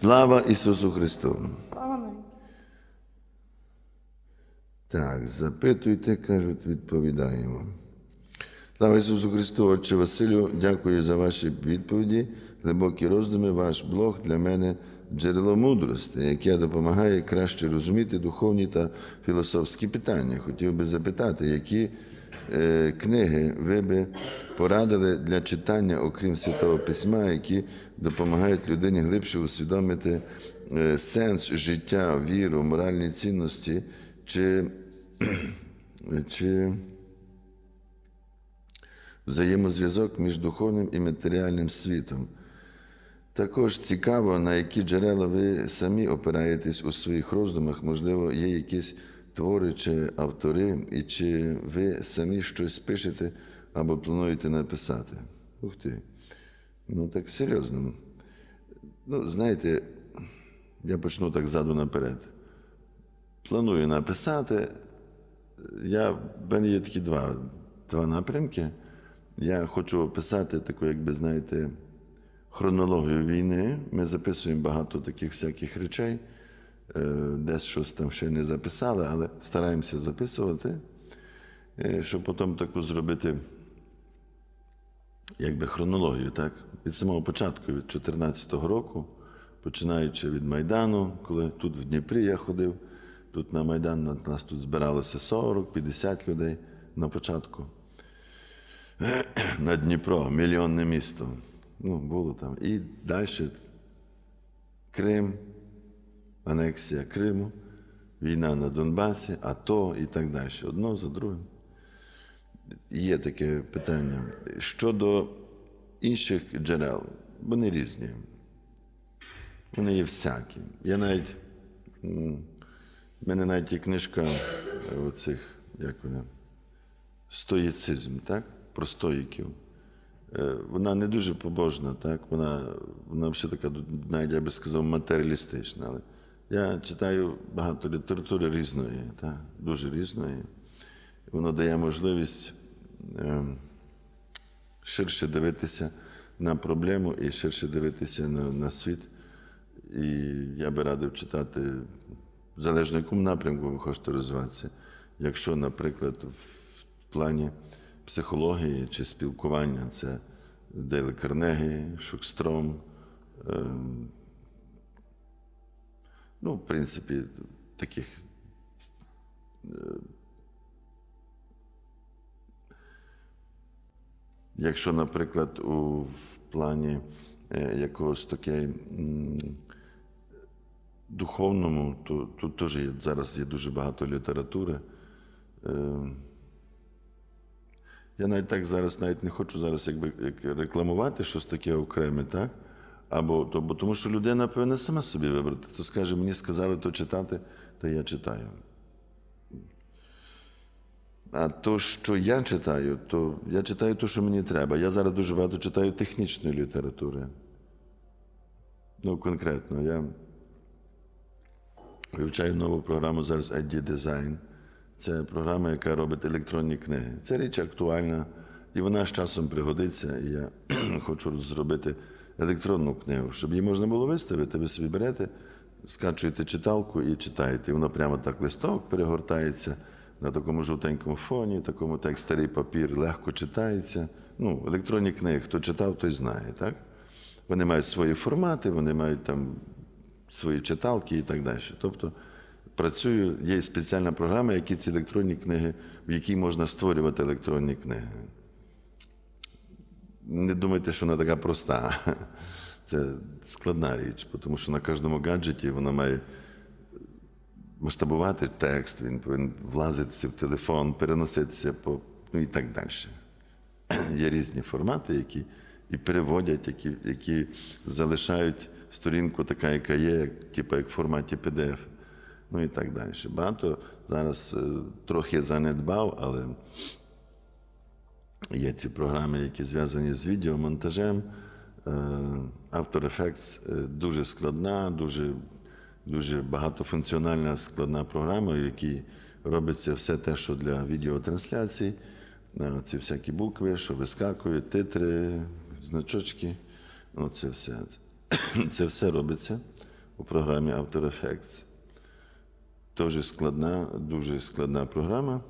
Слава Ісусу Христу! Слава навіки. Так, запитуйте, кажуть, відповідаємо. Слава Ісусу Христу, Отче Василю, дякую за ваші відповіді, глибокі роздуми. Ваш блог для мене джерело мудрості, яке допомагає краще розуміти духовні та філософські питання. Хотів би запитати, які е, книги ви би порадили для читання, окрім Святого Письма, які допомагають людині глибше усвідомити е, сенс життя, віру, моральні цінності, чи, чи взаємозв'язок між духовним і матеріальним світом. Також цікаво, на які джерела ви самі опираєтесь у своїх роздумах, можливо, є якісь твори чи автори, і чи ви самі щось пишете або плануєте написати. Ух ти. Ну так серйозно. Ну, знаєте, я почну так ззаду наперед. Планую написати. Я, в мене є такі два, два напрямки. Я хочу описати таку, якби знаєте, хронологію війни. Ми записуємо багато таких всяких речей. Е, Десь щось там ще не записали, але стараємося записувати, е, щоб потім таку зробити якби хронологію, так? Від самого початку, від 2014 року, починаючи від Майдану, коли тут в Дніпрі я ходив, тут на Майдан нас тут збиралося 40-50 людей на початку. На Дніпро, мільйонне місто. Ну, було там. І далі Крим, анексія Криму, війна на Донбасі, АТО і так далі. Одно за другим. Є таке питання. Щодо інших джерел, вони різні. Вони є всякі. Я навіть, в мене навіть є книжка е, оцих, як вона, стоїцизм, так? Про стоїків. Е, Вона не дуже побожна, так? Вона, вона все така, навіть я би сказав, матеріалістична. Але я читаю багато літератури різної, так? дуже різної. Воно дає можливість е, ширше дивитися на проблему і ширше дивитися на, на світ. І я би радив читати, залежно якому напрямку ви хочете розвиватися. Якщо, наприклад, в плані психології чи спілкування, це Дейл Карнегі, Шукстром. е, Ну, в принципі, таких Якщо, наприклад, у в плані е, якогось таке духовному, то тут теж є, зараз є дуже багато літератури. Е, я навіть так зараз навіть не хочу зараз якби як рекламувати щось таке окреме, так? Або то, бо тому що людина повинна сама собі вибрати. То скаже, мені сказали то читати, та я читаю. А то, що я читаю, то я читаю те, що мені треба. Я зараз дуже багато читаю технічної літератури. Ну, конкретно, я вивчаю нову програму зараз ID Design. Це програма, яка робить електронні книги. Це річ актуальна, і вона з часом пригодиться. І я хочу зробити електронну книгу, щоб її можна було виставити. Ви собі берете, скачуєте читалку і читаєте. І воно прямо так листок перегортається на такому жовтенькому фоні, такому так старий папір, легко читається. Ну, електронні книги, хто читав, той знає, так? Вони мають свої формати, вони мають там свої читалки і так далі. Тобто працюю, є спеціальна програма, які ці електронні книги, в якій можна створювати електронні книги. Не думайте, що вона така проста. Це складна річ, тому що на кожному гаджеті вона має масштабувати текст, він повинен влазитися в телефон, переноситися по ну і так далі. Є різні формати, які і переводять, які, які залишають сторінку така, яка є, як, типу, як в форматі PDF. Ну і так далі. Багато зараз е, трохи занедбав, але є ці програми, які зв'язані з відеомонтажем. Е, After Effects е, дуже складна, дуже, дуже багатофункціональна складна програма, в якій робиться все те, що для відеотрансляцій. Е, Ці всякі букви, що вискакують, титри, значочки. Ну, це все. Це все робиться. у програмі After Effects. Теж складна, дуже складна програма.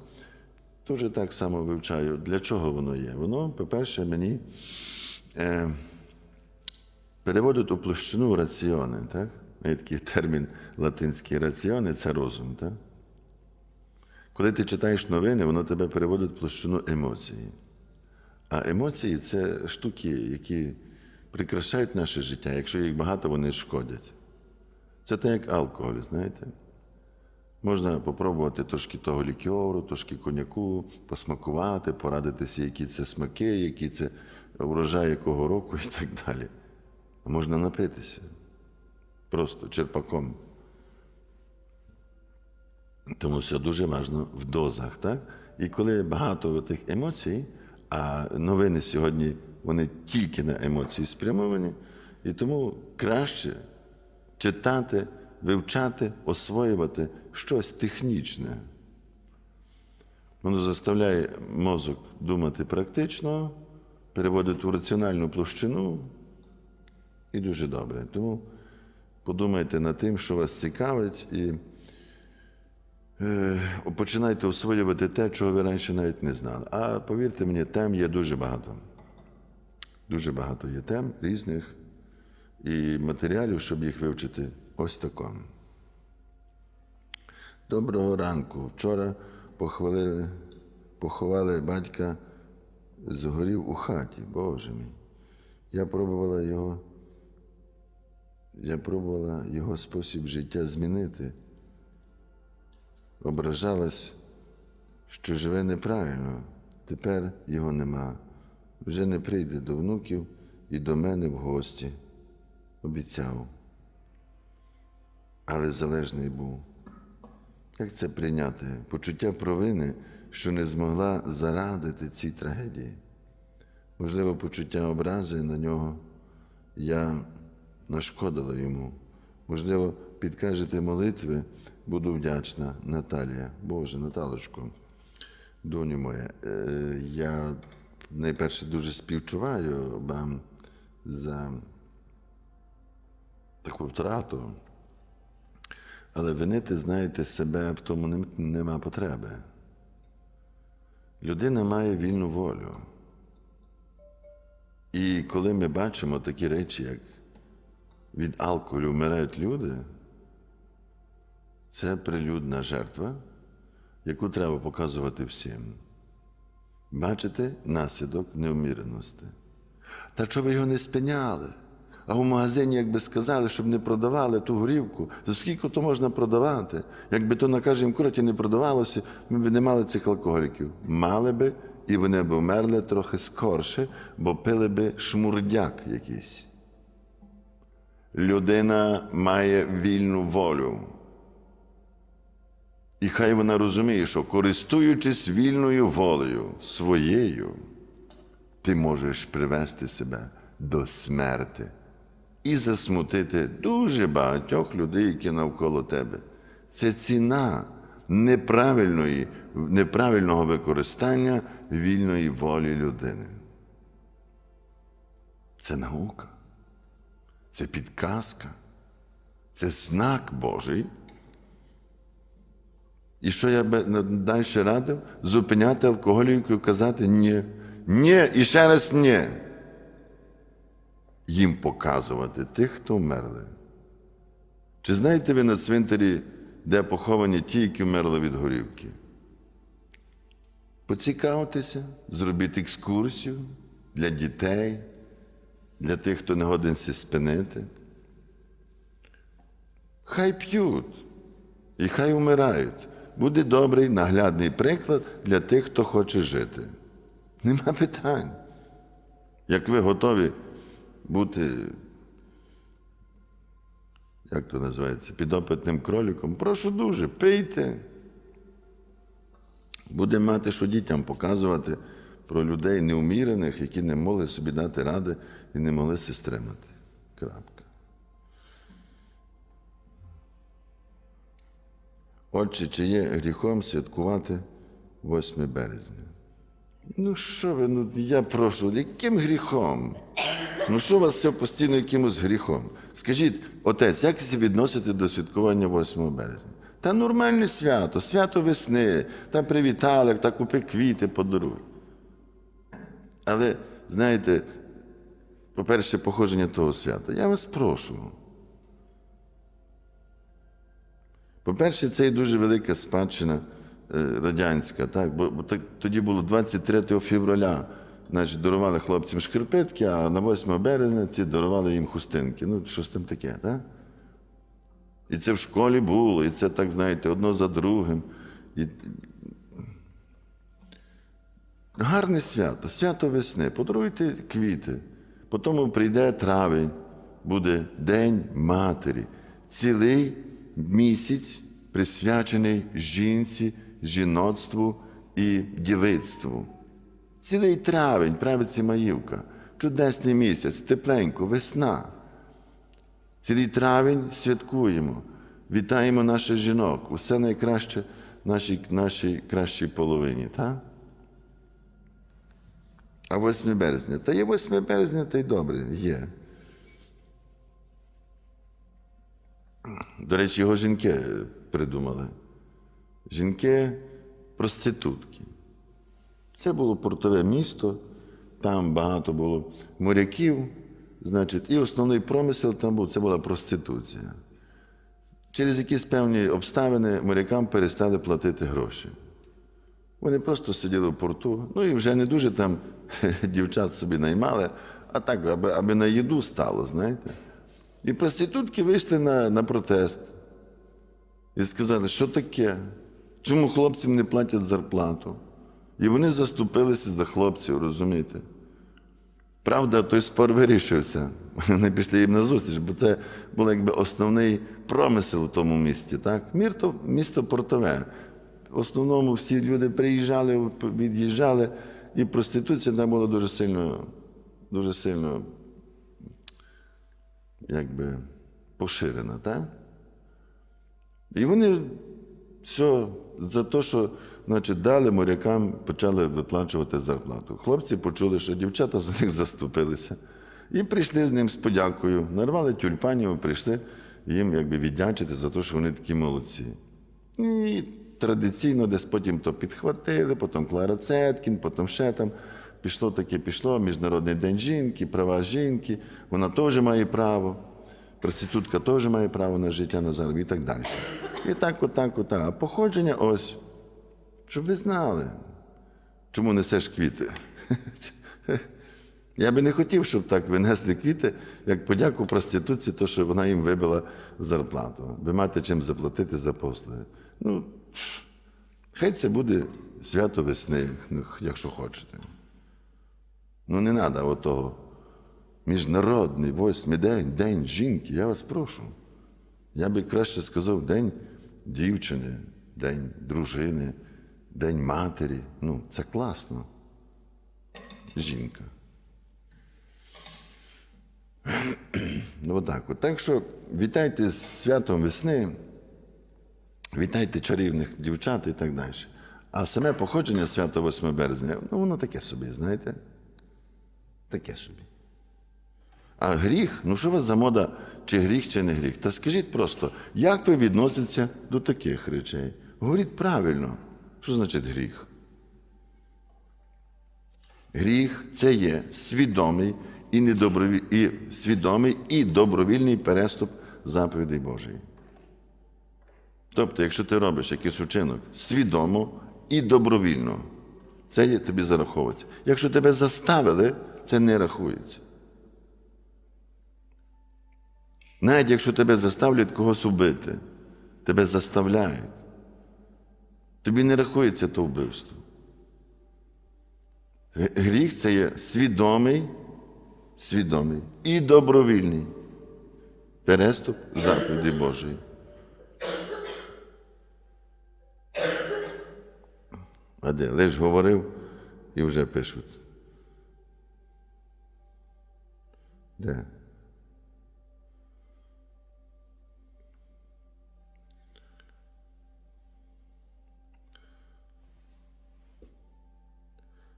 Теж так само вивчаю, для чого воно є. Воно, по-перше, мені е, переводить у площину раціони. Так? Такий термін латинський раціони це розум. Так? Коли ти читаєш новини, воно тебе переводить в площину емоцій. А емоції це штуки, які прикрашають наше життя. Якщо їх багато, вони шкодять. Це так, як алкоголь, знаєте. Можна попробувати трошки того лікьору, трошки коньяку, посмакувати, порадитися, які це смаки, які це урожай якого року і так далі. А можна напитися. Просто черпаком. Тому все дуже важливо в дозах. Так? І коли багато тих емоцій, а новини сьогодні вони тільки на емоції спрямовані, і тому краще читати, вивчати, освоювати щось технічне. Воно заставляє мозок думати практично, переводить у раціональну площину і дуже добре. Тому подумайте над тим, що вас цікавить, і е, починайте освоювати те, чого ви раніше навіть не знали. А повірте мені, тем є дуже багато. Дуже багато є тем різних і матеріалів, щоб їх вивчити ось такому. Доброго ранку. Вчора похвалили, поховали батька згорів у хаті, Боже мій. Я пробувала його, я пробувала його спосіб життя змінити. Ображалась, що живе неправильно. Тепер його нема. Вже не прийде до внуків і до мене в гості. Обіцяв. Але залежний був. Як це прийняти? Почуття провини, що не змогла зарадити цій трагедії. Можливо, почуття образи на нього я нашкодила йому. Можливо, підкажете молитви, буду вдячна, Наталія. Боже, Наталочко, доню моя, е, я найперше дуже співчуваю вам за таку втрату. Але винити, знаєте, себе в тому нема потреби. Людина має вільну волю. І коли ми бачимо такі речі, як від алкоголю вмирають люди, це прилюдна жертва, яку треба показувати всім. Бачите наслідок невміреності. Та що ви його не спиняли? А в магазині, якби сказали, щоб не продавали ту горівку, то скільки то можна продавати? Якби то на кожній кроті не продавалося, ми б не мали цих алкоголіків. Мали би, і вони б вмерли трохи скорше, бо пили би шмурдяк якийсь. Людина має вільну волю. І хай вона розуміє, що користуючись вільною волею своєю, ти можеш привести себе до смерти і засмутити дуже багатьох людей, які навколо тебе. Це ціна неправильної, неправильного використання вільної волі людини. Це наука, це підказка, це знак Божий. І що я би далі радив? Зупиняти алкоголіків і казати ні. Ні, і ще раз ні. Їм показувати тих, хто вмерли. Чи знаєте ви на цвинтарі, де поховані ті, які вмерли від горівки? Поцікавтеся, зробіть екскурсію для дітей, для тих, хто не годинся спинити. Хай п'ють і хай вмирають. Буде добрий наглядний приклад для тих, хто хоче жити. Нема питань. Як ви готові бути, як то називається, підопитним кроліком, прошу дуже, пийте. Будемо мати, що дітям показувати про людей неумірених, які не могли собі дати ради і не могли се стримати. Крапка. Отже, чи є гріхом святкувати 8 березня? Ну що ви, ну я прошу, яким гріхом? Ну що у вас все постійно якимось гріхом? Скажіть, отець, як ви відносите до святкування 8 березня? Та нормальне свято, свято весни, та привітали, та купи квіти, подаруй. Але, знаєте, по-перше, походження того свята. Я вас прошу. По-перше, це і дуже велика спадщина е, радянська, так? Бо, так, тоді було 23 февраля, значить, дарували хлопцям шкарпетки, а на 8 березня ці дарували їм хустинки. Ну, щось там таке, так? І це в школі було, і це так, знаєте, одно за другим. І... Гарне свято, свято весни. Подаруйте квіти. Потім прийде травень, буде День Матері. Цілий місяць присвячений жінці, жіноцтву і дівицтву. Цілий травень, правиться Маївка. Чудесний місяць, тепленько, весна. Цілий травень святкуємо, вітаємо наших жінок, усе найкраще нашій, нашій кращій половині. Так? А 8 березня. Та є 8 березня, та й добре, є. До речі, його жінки придумали. Жінки проститутки. Це було портове місто, там багато було моряків, значить, і основний промисел там був це була проституція. Через якісь певні обставини морякам перестали платити гроші. Вони просто сиділи в порту, ну і вже не дуже там дівчат собі наймали, а так, аби, аби на їду стало, знаєте. І проститутки вийшли на, на протест і сказали, що таке? Чому хлопцям не платять зарплату? І вони заступилися за хлопців, розумієте? Правда, той спор вирішився. Вони пішли їм на зустріч, бо це був якби основний промисел у тому місті. Так? Місто, місто портове. В основному всі люди приїжджали, від'їжджали, і проституція там була дуже сильно, дуже сильно якби, поширена. Так? І вони все за те, що значить, дали морякам, почали виплачувати зарплату. Хлопці почули, що дівчата за них заступилися. І прийшли з ним з подякою, нарвали тюльпанів, прийшли їм якби, віддячити за те, що вони такі молодці. І традиційно десь потім то підхватили, потім Клара Цеткін, потім ще там. Пішло таке, пішло, Міжнародний день жінки, права жінки, вона теж має право. Проститутка теж має право на життя на заробіток і так далі. І так, отак, отак. А походження ось. Щоб ви знали, чому несеш квіти. Я би не хотів, щоб так винесли квіти, як подяку проституції, то що вона їм вибила зарплату, би мати чим заплатити за послуги. Ну, хай це буде свято весни, якщо хочете. Ну, не треба отого. Міжнародний восьмий день, день жінки, я вас прошу. Я би краще сказав День дівчини, День дружини, День матері. Ну, це класно. Жінка. Ну, отак. От. Так що вітайте з святом весни, вітайте чарівних дівчат і так далі. А саме походження свята 8 березня, ну воно таке собі, знаєте? Таке собі. А гріх, ну що у вас за мода, чи гріх, чи не гріх? Та скажіть просто, як ви відноситеся до таких речей? Говоріть правильно, що значить гріх? Гріх це є свідомий і, недобровіль... і свідомий і добровільний переступ заповідей Божої. Тобто, якщо ти робиш якийсь учинок свідомо і добровільно, це тобі зараховується. Якщо тебе заставили, це не рахується. Навіть якщо тебе заставлять когось убити, тебе заставляють, тобі не рахується то вбивство. Гріх це є свідомий, свідомий і добровільний переступ заповіді Божої. А де? Лиш говорив і вже пишуть. Де?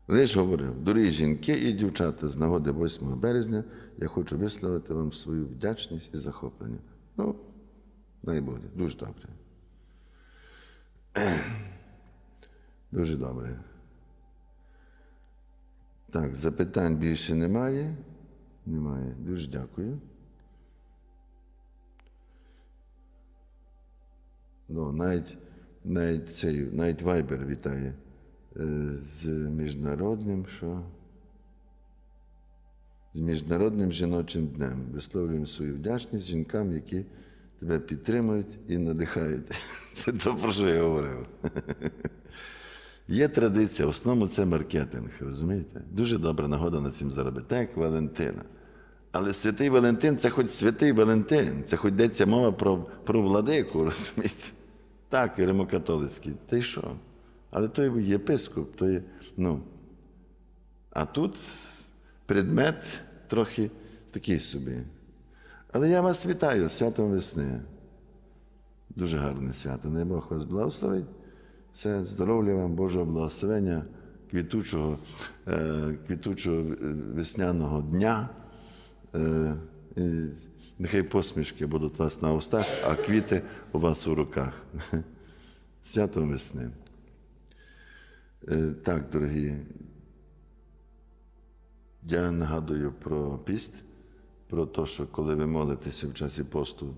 Лиш говорив, дорогі жінки і дівчата, з нагоди 8 березня я хочу висловити вам свою вдячність і захоплення. Ну, дай Боже, дуже добре. Дуже добре. Так, запитань більше немає. Немає. Дуже дякую. Ну, навіть, навіть, цей, навіть Viber вітає е, з міжнародним, що? З Міжнародним жіночим днем. Висловлюємо свою вдячність жінкам, які тебе підтримують і надихають. Це то, про що я говорив. Є традиція, в основному це маркетинг, розумієте? Дуже добра нагода на цим заробити, так як Валентина. Але святий Валентин це хоч святий Валентин, це хоч йдеться мова про, про владику, розумієте? Так, і римокатолицький. Та й що? Але той єпископ, то є, ну. А тут предмет трохи такий собі. Але я вас вітаю, святом весни. Дуже гарне свято. Не Бог вас благословить. Все, здоров'я вам, Божого благословення, квітучого, е, квітучого весняного дня. Е, нехай посмішки будуть у вас на устах, а квіти у вас у руках. Святом весни. Е, так, дорогі, я нагадую про піст, про те, що коли ви молитеся в часі посту,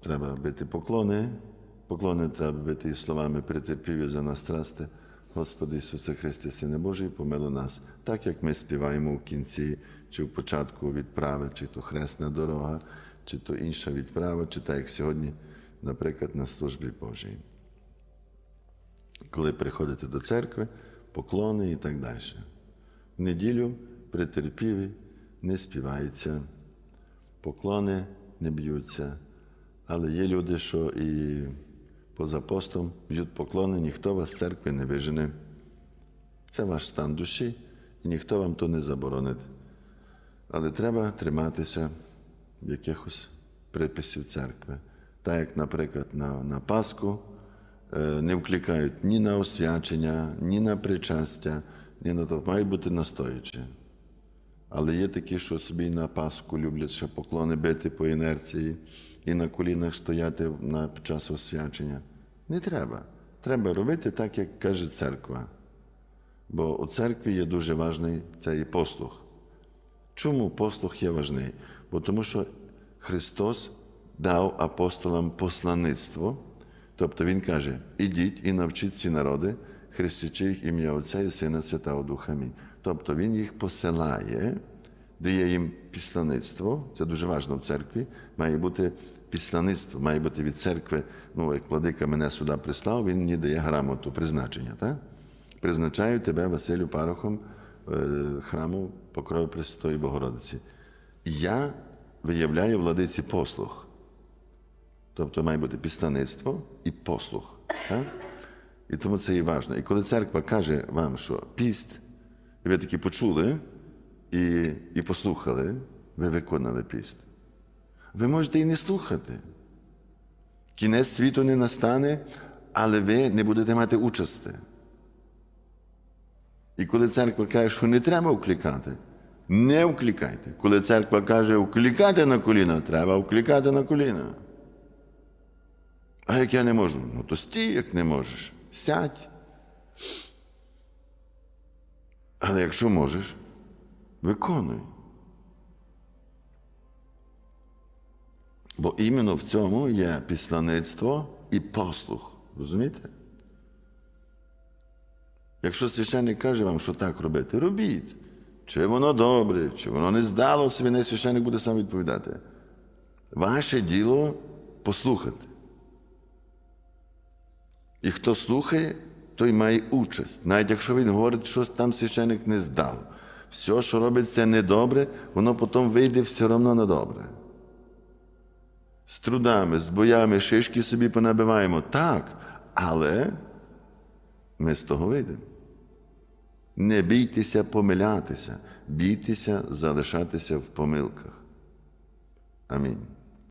треба бити поклони. Поклони треба бити і словами претерпіві за нас страсти. Господи Ісусе Христе, Сине Божий, помилуй нас, так як ми співаємо в кінці, чи в початку відправи, чи то хресна дорога, чи то інша відправа, чи так як сьогодні, наприклад, на службі Божій. Коли приходите до церкви, поклони і так далі. В неділю претерпіві не співається, поклони не б'ються, але є люди, що і поза постом б'ють поклони, ніхто вас з церкви не вижене. Це ваш стан душі, і ніхто вам то не заборонить. Але треба триматися якихось приписів церкви. Так як, наприклад, на, на Пасху е, не вкликають ні на освячення, ні на причастя, ні на то. Має бути настояче. Але є такі, що собі на Пасху люблять ще поклони бити по інерції і на колінах стояти на час освячення. Не треба. Треба робити так, як каже церква. Бо у церкві є дуже важний цей послух. Чому послух є важний? Бо тому що Христос дав апостолам послаництво, тобто Він каже: ідіть і навчіть ці народи, хрестячи їх ім'я Отця і Сина Святого Духа. Амінь. Тобто Він їх посилає, дає їм післаництво, це дуже важливо в церкві, має бути післаництво, має бути від церкви, ну, як владика мене сюди прислав, він мені дає грамоту призначення. Так? Призначаю тебе, Василю, парохом е, храму Покрови Пресвятої Богородиці. Я виявляю владиці послух. Тобто має бути післаництво і послух. Так? І тому це і важливо. І коли церква каже вам, що піст, і ви таки почули і, і послухали, ви виконали піст. Ви можете і не слухати. Кінець світу не настане, але ви не будете мати участі. І коли церква каже, що не треба вкликати, не вкликайте. Коли церква каже вкликати на коліна, треба вкликати на коліна. А як я не можу? Ну то стій, як не можеш. Сядь. Але якщо можеш, виконуй. Бо іменно в цьому є післаництво і послух. Розумієте? Якщо священник каже вам, що так робити, робіть. Чи воно добре, чи воно не здало, свій священник буде сам відповідати. Ваше діло послухати. І хто слухає, той має участь. Навіть якщо він говорить, що там священник не здав. Все, що робиться недобре, воно потім вийде все одно недобре. З трудами, з боями, шишки собі понабиваємо. Так, але ми з того вийдемо. Не бійтеся помилятися, бійтеся залишатися в помилках. Амінь.